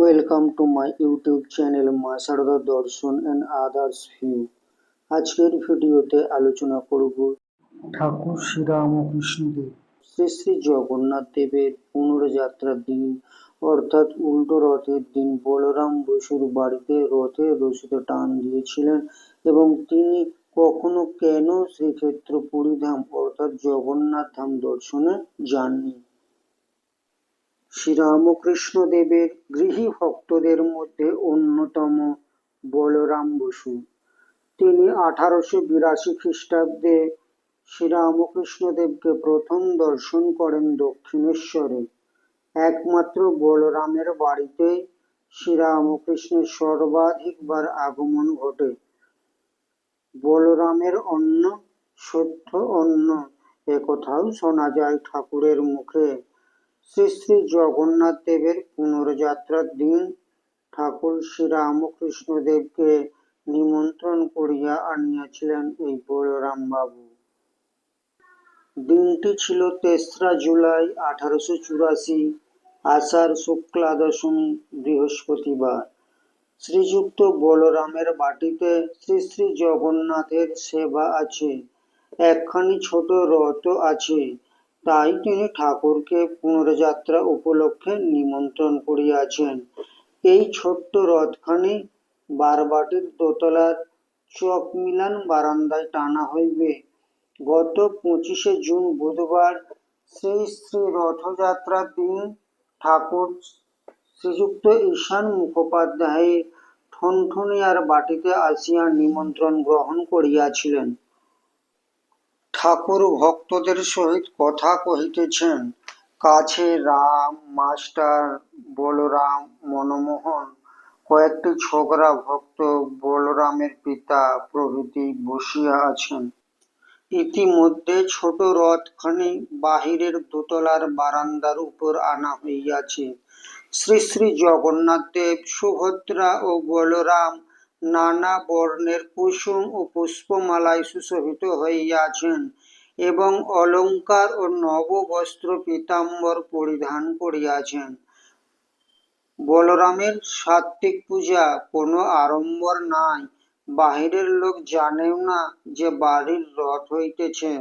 Welcome to my YouTube channel Ma Sarada Darshan and others view আজকের ভিডিওতে আলোচনা করব ঠাকুর শ্রীরামকৃষ্ণদেব। শ্রী শ্রী জগন্নাথ দেবের পুনরযাত্রার দিন, অর্থাৎ উল্টো রথের দিন বলরাম বসুর বাড়িতে রথে রশিতে টান দিয়েছিলেন এবং তিনি কখনো কেন শ্রীক্ষেত্র পুরীধাম অর্থাৎ জগন্নাথ ধাম দর্শনে যাননি। শ্রীরামকৃষ্ণ দেবের গৃহী ভক্তদের মধ্যে অন্যতম বলরাম বসু। তিনি আঠারোশো বিরাশি খ্রিস্টাব্দে শ্রীরামকৃষ্ণ দেবকে প্রথম দর্শন করেন দক্ষিণেশ্বরে। একমাত্র বলরামের বাড়িতে শ্রীরামকৃষ্ণের সর্বাধিকবার আগমন ঘটে। বলরামের অন্ন, সত্য অন্ন, একথাও শোনা যায় ঠাকুরের মুখে। শ্রী শ্রী জগন্নাথ দেবের পুনর্যাত্রার দিন। ঠাকুর শ্রীরামকৃষ্ণ দেবকে নিমন্ত্রণ করিয়া আনিয়াছিলেন এই বলরাম বাবু দিনটি ছিল তেসরা জুলাই আঠারোশো চুরাশি, আষাঢ় শুক্লা দশমী বৃহস্পতিবার। শ্রীযুক্ত বলরামের বাটিতে শ্রী শ্রী জগন্নাথের সেবা আছে। একখানি ছোট রথ আছে। তাই তিনি ঠাকুরকে পুনর্যাত্রা উপলক্ষে নিমন্ত্রণ করিয়াছেন। এই ছোট্ট রথখানি বারবাটির দোতলার চক মিলান বারান্দায় টানা হইবে। গত পঁচিশে জুন বুধবার শ্রী শ্রী রথযাত্রার দিন ঠাকুর শ্রীযুক্ত ঈশান মুখোপাধ্যায় ঠনঠনিয়ার বাটিতে আসিয়া নিমন্ত্রণ গ্রহণ করিয়াছিলেন। ঠাকুর ভক্তদের সহিত কথা কহিতেছেন, কাছে রাম, মাস্টার বলরাম, মনমোহন, কয়েকটি ছোকরা ভক্ত বলরামের পিতা প্রভৃতি বসিয়া আছেন। ইতিমধ্যে ছোট রথখানি বাহিরের দোতলার বারান্দার উপর আনা হইয়াছে। শ্রী শ্রী জগন্নাথ দেব, সুভদ্রা ও বলরাম নানা বর্ণের কুসুম ও পুষ্পমালায় সুশোভিত হইয়াছেন এবং অলঙ্কার ও নববস্ত্র পীতাম্বর পরিধান করিয়াছেন। বলরামের সাত্বিক পূজা কোনো আড়ম্বর নাই, বাহিরের লোক জানেও না যে বাড়ির রথ হইতেছে।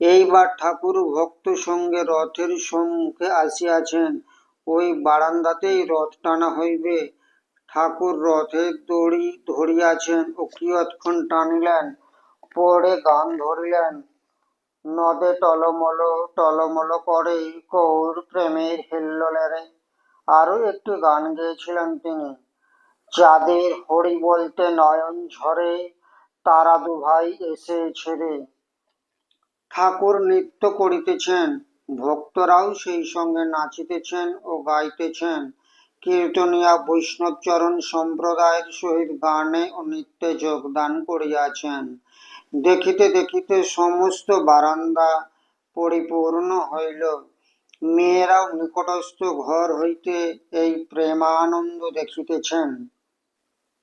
এইবার ঠাকুর ভক্ত সঙ্গে রথের সম্মুখে আসিয়াছেন, ওই বারান্দাতেই রথ টানা হইবে। ঠাকুর রথের দড়ি ধরিয়াছেন ও কিয়ৎক্ষণ টানিলেন, পরে গান ধরিলেন। নদে টলমল টলমল করে কৌর প্রেমের হিল্লোলেরে। আরও একটি গান গেয়েছিলেন তিনি। যাদের হরি বলতে নয়ন ঝরে, তারা দুভাই এসে ছেড়ে ঠাকুর নৃত্য করিতেছেন, ভক্তরাও সেই সঙ্গে নাচিতেছেন ও গাইতেছেন। কীর্তনিয়া বৈষ্ণবচরণ সম্প্রদায়ের সহিত গানে ও নৃত্যে যোগদান করিয়াছেন। দেখিতে দেখিতে সমস্ত বারান্দা পরিপূর্ণ হইল। মেয়েরাও নিকটস্থ ঘর হইতে এই প্রেমানন্দ দেখিতেছেন।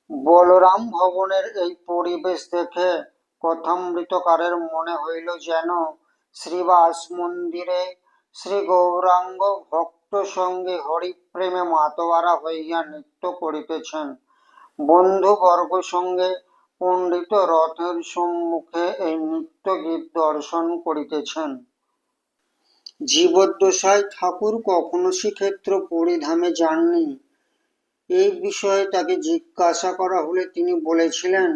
বলরাম ভবনের এই পরিবেশ দেখে কথামৃতকারের মনে হইল যেন শ্রীবাস মন্দিরে শ্রী গৌরাঙ্গ ভক্ত সঙ্গে হরিপ্রেমে মাতোয়ারা হইয়া নৃত্য করিতেছেন। বন্ধুবর্গ সঙ্গে পণ্ডিত রথের সম্মুখে এই নৃত্য গীত দর্শন করিতেছেন। জীবদ্দশায় ঠাকুর কখনো শ্রীক্ষেত্র পরিধামে যাননি। এই বিষয়ে তাকে জিজ্ঞাসা করা হলে তিনি বলেছিলেন,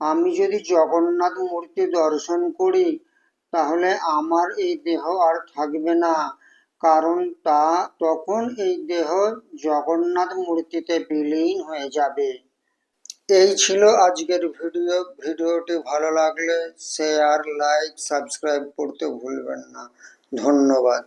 আমি যদি জগন্নাথ মূর্তি দর্শন করি তাহলে আমার এই দেহ আর থাকবে না, কারণ তা তখন এই দেহ জগন্নাথ মূর্তিতে বিলীন হয়ে যাবে। এই ছিল আজকের ভিডিও। ভিডিওটি ভালো লাগলে শেয়ার লাইক সাবস্ক্রাইব করতে ভুলবেন না। ধন্যবাদ।